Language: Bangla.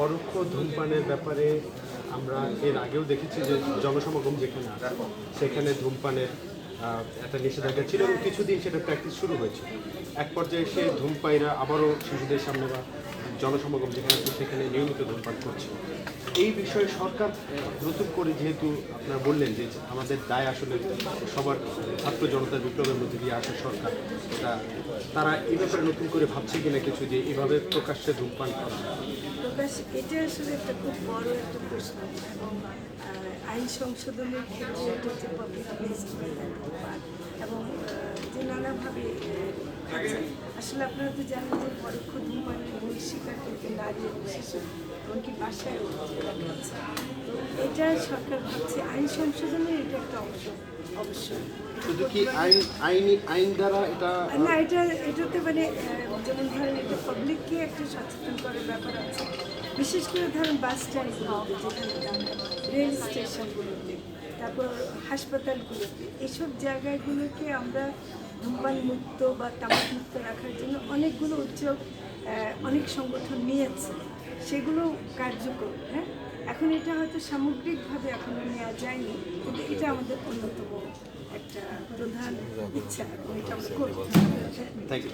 পরোক্ষ ধূমপানের ব্যাপারে আমরা এর আগেও দেখেছি যে জনসমাগম যেখানে আছে, সেখানে ধূমপানের একটা নিষেধাজ্ঞা ছিল এবং কিছুদিন সেটা প্র্যাকটিস শুরু হয়েছে। এক পর্যায়ে সে ধূমপাইরা আবারও শিশুদের সামনে বা জনসমাগম যেখানে আছে, সেখানে নিয়মিত ধূমপান করছে এই বিষয়ে সরকার নতুন করে যেহেতু আপনারা বললেন যে আমাদের দায় আসলে সবার ছাত্র জনতার বিপ্লবের মধ্যে দিয়ে আসা সরকার এটা তারা এই ব্যাপারে নতুন করে ভাবছে কিনা কিছু যে এভাবে প্রকাশ্যে ধূমপান করা এটা আসলে একটা খুব বড় একটা প্রশ্ন আইন সংশোধনের ক্ষেত্রে এবং যে নানাভাবে। আসলে আপনারা তো জানেন যে পরোক্ষ ধূমপানের মূল শিকার কিন্তু নারী এবং শিশু এমনকি বাসায় খাচ্ছে তো এটা সরকার ভাবছে আইন সংশোধনের এটা একটা অংশ অবশ্যই। শুধু কি আইন আইনি আইন দ্বারা এটা না এটা এটাতে মানে যেমন ধরেন এটা পাবলিককে একটা সচেতন করার ব্যাপার আছে। বিশেষ করে ধরেন বাস স্ট্যান্ড যেখানে রেল স্টেশনগুলোতে তারপর হাসপাতালগুলোতে এসব জায়গাগুলোকে আমরা ধূমপান মুক্ত বা তামাক মুক্ত রাখার জন্য অনেকগুলো উদ্যোগ অনেক সংগঠন নিয়েছে। সেগুলো কার্যকর হ্যাঁ? এখন এটা হয়তো সামগ্রিকভাবে এখনও নেওয়া যায়নি কিন্তু এটা আমাদের অন্যতম একটা প্রধান ইচ্ছা এটা আমরা করব থ্যাংক ইউ